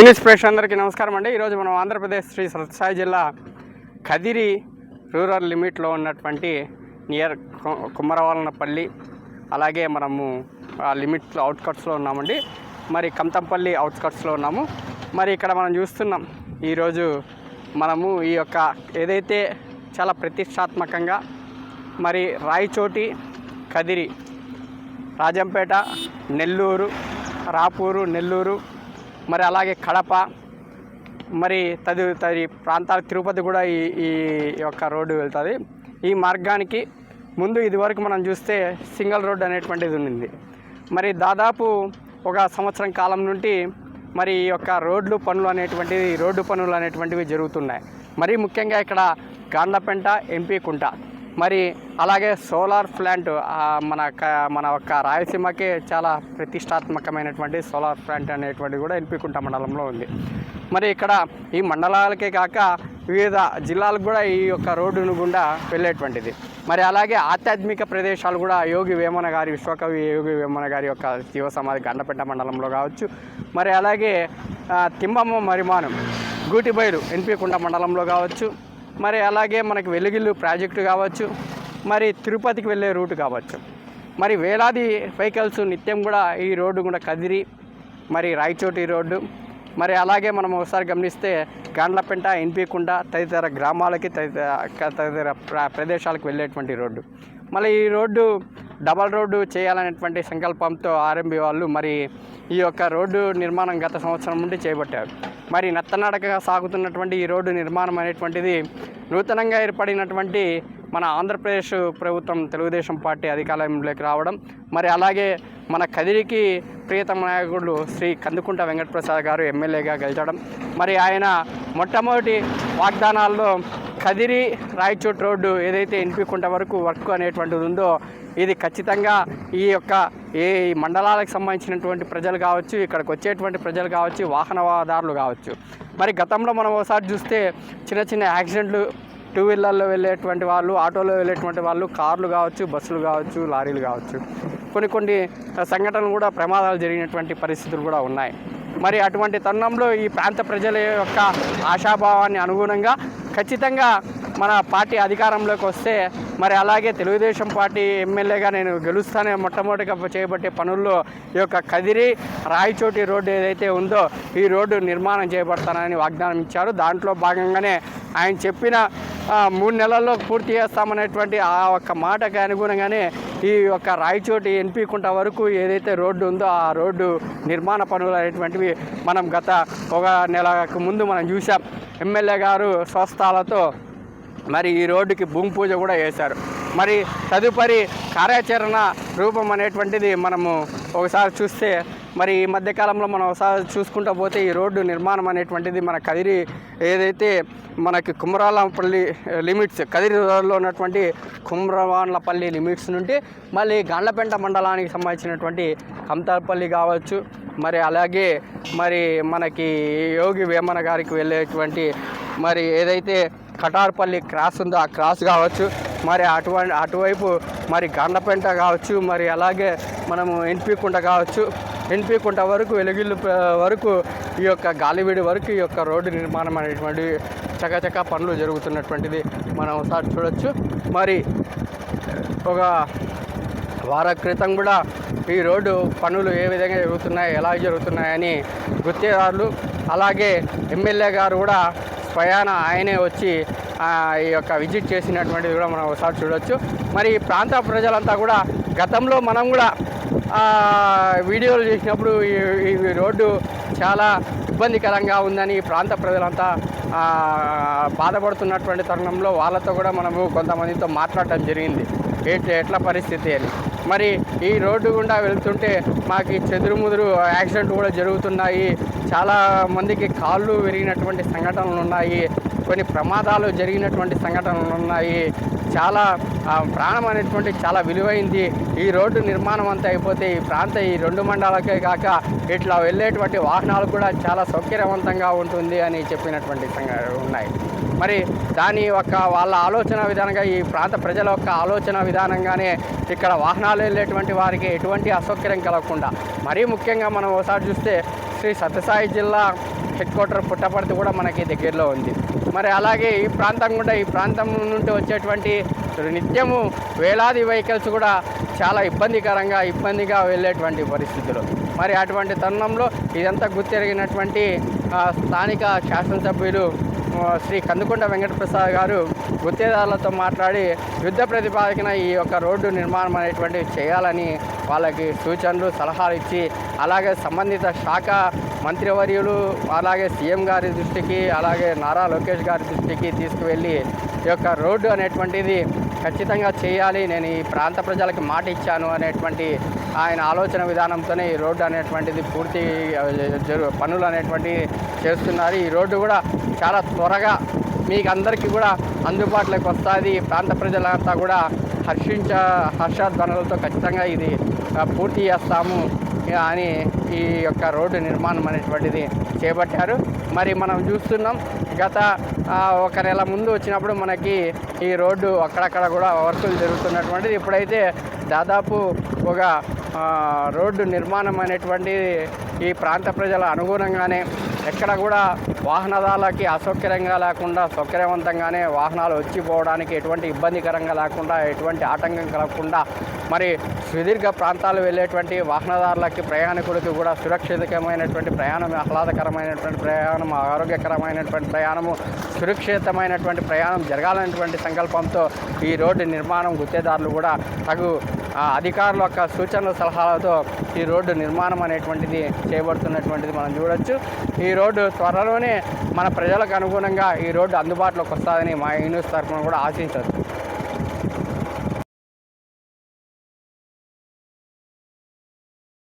Inspiration అందరికీ నమస్కారం అండి. ఈరోజు మనం ఆంధ్రప్రదేశ్ శ్రీ సత్యసాయి జిల్లా కదిరి రూరల్ లిమిట్లో ఉన్నటువంటి నియర్ కు- కుమ్మరవాలనపల్లి అలాగే మనము ఆ లిమిట్ అవుట్కట్స్లో ఉన్నామండి. మరి కంతంపల్లి అవుట్కట్స్లో ఉన్నాము. మరి ఇక్కడ మనం చూస్తున్నాం ఈరోజు మనము ఈ యొక్క ఏదైతే చాలా ప్రతిష్టాత్మకంగా మరి రాయచోటి కదిరి రాజంపేట నెల్లూరు రాపూరు నెల్లూరు మరి అలాగే కడప మరి తదితరి ప్రాంతాల తిరుపతి కూడా ఈ ఈ యొక్క రోడ్డు వెళ్తుంది. ఈ మార్గానికి ముందు ఇదివరకు మనం చూస్తే సింగిల్ రోడ్ అనేటువంటిది ఉండింది మరి దాదాపు ఒక సంవత్సరం కాలం నుండి మరి ఈ యొక్క రోడ్లు పనులు అనేటువంటివి రోడ్డు పనులు అనేటువంటివి జరుగుతున్నాయి. మరి ముఖ్యంగా ఇక్కడ గాండ్లపెంట ఎంపీ కుంట. మరి అలాగే సోలార్ ప్లాంట్ మన మన యొక్క రాయలసీమకి చాలా ప్రతిష్టాత్మకమైనటువంటి సోలార్ ప్లాంట్ అనేటువంటిది కూడా ఎన్పికుంట మండలంలో ఉంది. మరి ఇక్కడ ఈ మండలాలకే కాక వివిధ జిల్లాలకు కూడా ఈ యొక్క రోడ్డును గుండా వెళ్ళేటువంటిది. మరి అలాగే ఆధ్యాత్మిక ప్రదేశాలు కూడా యోగి వేమన గారి విశ్వకవి యోగి వేమన గారి యొక్క జీవ సమాధి గండపేట మండలంలో కావచ్చు. మరి అలాగే తిమ్మమ్మ మరిమానం గూటిబైలు ఎన్పికుంట మండలంలో కావచ్చు. మరి అలాగే మనకి వెలుగిల్లు ప్రాజెక్టు కావచ్చు మరి తిరుపతికి వెళ్ళే రూట్ కావచ్చు. మరి వేలాది వెహికల్స్ నిత్యం కూడా ఈ రోడ్డు కూడా కదిరి మరి రాయచోటి రోడ్డు మరి అలాగే మనం ఒకసారి గమనిస్తే గాండ్లపెంట ఎన్పికుంట తదితర గ్రామాలకి తదితర తదితర ప్రదేశాలకు వెళ్ళేటువంటి రోడ్డు. మళ్ళీ ఈ రోడ్డు డబల్ రోడ్డు చేయాలనేటువంటి సంకల్పంతో ఆర్ఎంబి వాళ్ళు మరి ఈ యొక్క రోడ్డు నిర్మాణం గత సంవత్సరం నుండి చేపట్టారు. మరి నత్తనడకగా సాగుతున్నటువంటి ఈ రోడ్డు నిర్మాణం అనేటువంటిది నూతనంగా ఏర్పడినటువంటి మన ఆంధ్రప్రదేశ్ ప్రభుత్వం తెలుగుదేశం పార్టీ అధికారంలోకి రావడం. మరి అలాగే మన కదిరికి ప్రియతమ నాయకుడు శ్రీ కందుకుంట వెంకటప్రసాద్ గారు ఎమ్మెల్యేగా గెలిచడం. మరి ఆయన మొట్టమొదటి వాగ్దానాల్లో కదిరి రాయచోట్ రోడ్డు ఏదైతే ఎన్పికుంట వరకు వర్క్ అనేటువంటిది ఉందో ఇది ఖచ్చితంగా ఈ యొక్క ఈ మండలాలకు సంబంధించినటువంటి ప్రజలు కావచ్చు ఇక్కడికి వచ్చేటువంటి ప్రజలు కావచ్చు వాహనదారులు కావచ్చు. మరి గతంలో మనం ఒకసారి చూస్తే చిన్న చిన్న యాక్సిడెంట్లు టూ వీలర్లో వెళ్ళేటువంటి వాళ్ళు ఆటోలో వెళ్ళేటువంటి వాళ్ళు కార్లు కావచ్చు బస్సులు కావచ్చు లారీలు కావచ్చు. కొన్ని కొన్ని సంఘటనలు కూడా ప్రమాదాలు జరిగినటువంటి పరిస్థితులు కూడా ఉన్నాయి. మరి అటువంటి తరుణంలో ఈ ప్రాంత ప్రజల యొక్క ఆశాభావాన్ని అనుగుణంగా ఖచ్చితంగా మన పార్టీ అధికారంలోకి వస్తే మరి అలాగే తెలుగుదేశం పార్టీ ఎమ్మెల్యేగా నేను గెలుస్తానే మొట్టమొదటిగా చేపట్టే పనుల్లో ఈ యొక్క కదిరి రాయచోటి రోడ్డు ఏదైతే ఉందో ఈ రోడ్డు నిర్మాణం చేపడతానని వాగ్దానం ఇచ్చారు. దాంట్లో భాగంగానే ఆయన చెప్పిన మూడు నెలల్లో పూర్తి చేస్తామనేటువంటి ఆ ఒక్క మాటకి అనుగుణంగానే ఈ యొక్క రాయచోటి ఎన్పికుంట వరకు ఏదైతే రోడ్డు ఉందో ఆ రోడ్డు నిర్మాణ పనులు అనేటువంటివి మనం గత ఒక నెలకు ముందు మనం చూసాం ఎమ్మెల్యే గారు స్వస్థాలతో మరి ఈ రోడ్డుకి భూమి పూజ కూడా చేశారు. మరి తదుపరి కార్యాచరణ రూపం అనేటువంటిది మనము ఒకసారి చూస్తే మరి ఈ మధ్యకాలంలో మనం ఒకసారి చూసుకుంటూ పోతే ఈ రోడ్డు నిర్మాణం అనేటువంటిది మన కదిరి ఏదైతే మనకి కుమరాలపల్లి లిమిట్స్ కదిరి రోడ్లో ఉన్నటువంటి కుమరవాన్లపల్లి లిమిట్స్ నుండి మళ్ళీ గండ్లపెంట మండలానికి సంబంధించినటువంటి కంతాపల్లి కావచ్చు మరి అలాగే మరి మనకి యోగి వేమన గారికి వెళ్ళేటువంటి మరి ఏదైతే కటార్పల్లి క్రాస్ ఉందో ఆ క్రాస్ కావచ్చు మరి అటువంటి అటువైపు మరి గండపెంట కావచ్చు మరి అలాగే మనము ఎన్పి కుంట కావచ్చు. ఎన్పికుంట వరకు వెలుగిల్లు వరకు ఈ యొక్క గాలివీడి వరకు ఈ యొక్క రోడ్డు నిర్మాణం అనేటువంటి చకచక పనులు జరుగుతున్నటువంటిది మనం ఒకసారి చూడొచ్చు. మరి ఒక వార క్రితం కూడా ఈ రోడ్డు పనులు ఏ విధంగా జరుగుతున్నాయి ఎలా జరుగుతున్నాయని గుత్తేదారులు అలాగే ఎమ్మెల్యే గారు కూడా స్వయాన ఆయనే వచ్చి ఈ యొక్క విజిట్ చేసినటువంటిది కూడా మనం ఒకసారి చూడవచ్చు మరి ఈ ప్రాంత ప్రజలంతా కూడా గతంలో మనం కూడా వీడియోలు చేసినప్పుడు ఈ రోడ్డు చాలా ఇబ్బందికరంగా ఉందని ఈ ప్రాంత ప్రజలంతా బాధపడుతున్నటువంటి తరుణంలో వాళ్ళతో కూడా మనము కొంతమందితో మాట్లాడటం జరిగింది. ఎట్లా పరిస్థితి అని. మరి ఈ రోడ్డు గుండా వెళ్తుంటే మాకు చెదురుముదురు యాక్సిడెంట్ కూడా జరుగుతున్నాయి. చాలా మందికి కాళ్ళు విరిగినటువంటి సంఘటనలు ఉన్నాయి. కొన్ని ప్రమాదాలు జరిగినటువంటి సంఘటనలు ఉన్నాయి. చాలా ప్రాణం అనేటువంటి చాలా విలువైంది. ఈ రోడ్డు నిర్మాణం అంతా అయిపోతే ఈ ప్రాంత ఈ రెండు మండలాలకే కాక ఇట్లా వెళ్ళేటువంటి వాహనాలు కూడా చాలా సౌకర్యవంతంగా ఉంటుంది అని చెప్పినటువంటి సంఘటనలు ఉన్నాయి. మరి దాని యొక్క వాళ్ళ ఆలోచన విధానంగా ఈ ప్రాంత ప్రజల యొక్క ఆలోచన విధానంగానే ఇక్కడ వాహనాలు వెళ్ళేటువంటి వారికి ఎటువంటి అసౌకర్యం కలగకుండా. మరీ ముఖ్యంగా మనం ఒకసారి చూస్తే శ్రీ సత్యసాయి జిల్లా హెడ్ క్వార్టర్ పుట్టపర్తి కూడా మనకి దగ్గరలో ఉంది. మరి అలాగే ఈ ప్రాంతం కూడా ఈ ప్రాంతం నుండి వచ్చేటువంటి నిత్యము వేలాది వెహికల్స్ కూడా చాలా ఇబ్బందికరంగా ఇబ్బందిగా వెళ్ళేటువంటి పరిస్థితులు. మరి అటువంటి తరుణంలో ఇదంతా గుర్తెరిగినటువంటి స్థానిక శాసనసభ్యులు శ్రీ కందుకొండ వెంకటప్రసాద్ గారు గుత్తేదారులతో మాట్లాడి యుద్ధ ప్రతిపాదకన ఈ యొక్క రోడ్డు నిర్మాణం అనేటువంటివి చేయాలని వాళ్ళకి సూచనలు సలహాలు ఇచ్చి అలాగే సంబంధిత శాఖ మంత్రివర్యులు అలాగే సీఎం గారి దృష్టికి అలాగే నారా లోకేష్ గారి దృష్టికి తీసుకువెళ్ళి ఈ యొక్క రోడ్డు అనేటువంటిది ఖచ్చితంగా చేయాలి. నేను ఈ ప్రాంత ప్రజలకు మాట ఇచ్చాను అనేటువంటి ఆయన ఆలోచన విధానంతోనే ఈ రోడ్డు అనేటువంటిది పూర్తి జరు పనులు అనేటువంటివి చేస్తున్నారు. ఈ రోడ్డు కూడా చాలా త్వరగా మీకు అందరికీ కూడా అందుబాటులోకి వస్తుంది. ఈ ప్రాంత ప్రజలంతా కూడా హర్షించ హర్షధ్వనులతో ఖచ్చితంగా ఇది పూర్తి చేస్తాము అని ఈ యొక్క రోడ్డు నిర్మాణం అనేటువంటిది చేపట్టారు. మరి మనం చూస్తున్నాం గత ఒక నెల ముందు వచ్చినప్పుడు మనకి ఈ రోడ్డు అక్కడక్కడ కూడా వర్కులు జరుగుతున్నటువంటిది. ఇప్పుడైతే దాదాపు ఒక రోడ్డు నిర్మాణం అనేటువంటి ఈ ప్రాంత ప్రజల అనుగుణంగానే ఎక్కడ కూడా వాహనదారులకి అసౌకర్యంగా లేకుండా సౌకర్యవంతంగానే వాహనాలు వచ్చి పోవడానికి ఎటువంటి ఇబ్బందికరంగా లేకుండా ఎటువంటి ఆటంకం కలగకుండా మరి సుదీర్ఘ ప్రాంతాలు వెళ్ళేటువంటి వాహనదారులకి ప్రయాణికులకి కూడా సురక్షితమైనటువంటి ప్రయాణం ఆహ్లాదకరమైనటువంటి ప్రయాణం ఆరోగ్యకరమైనటువంటి ప్రయాణము సురక్షితమైనటువంటి ప్రయాణం జరగాలనేటువంటి సంకల్పంతో ఈ రోడ్డు నిర్మాణం గుత్తేదారులు కూడా తగు అధికారుల యొక్క సూచనల సలహాలతో ఈ రోడ్డు నిర్మాణం అనేటువంటిది చేయబడుతున్నటువంటిది మనం చూడొచ్చు. ఈ రోడ్డు త్వరలోనే మన ప్రజలకు అనుగుణంగా ఈ రోడ్డు అందుబాటులోకి వస్తుందని మా యూనివర్స్ తరఫున కూడా ఆశించవచ్చు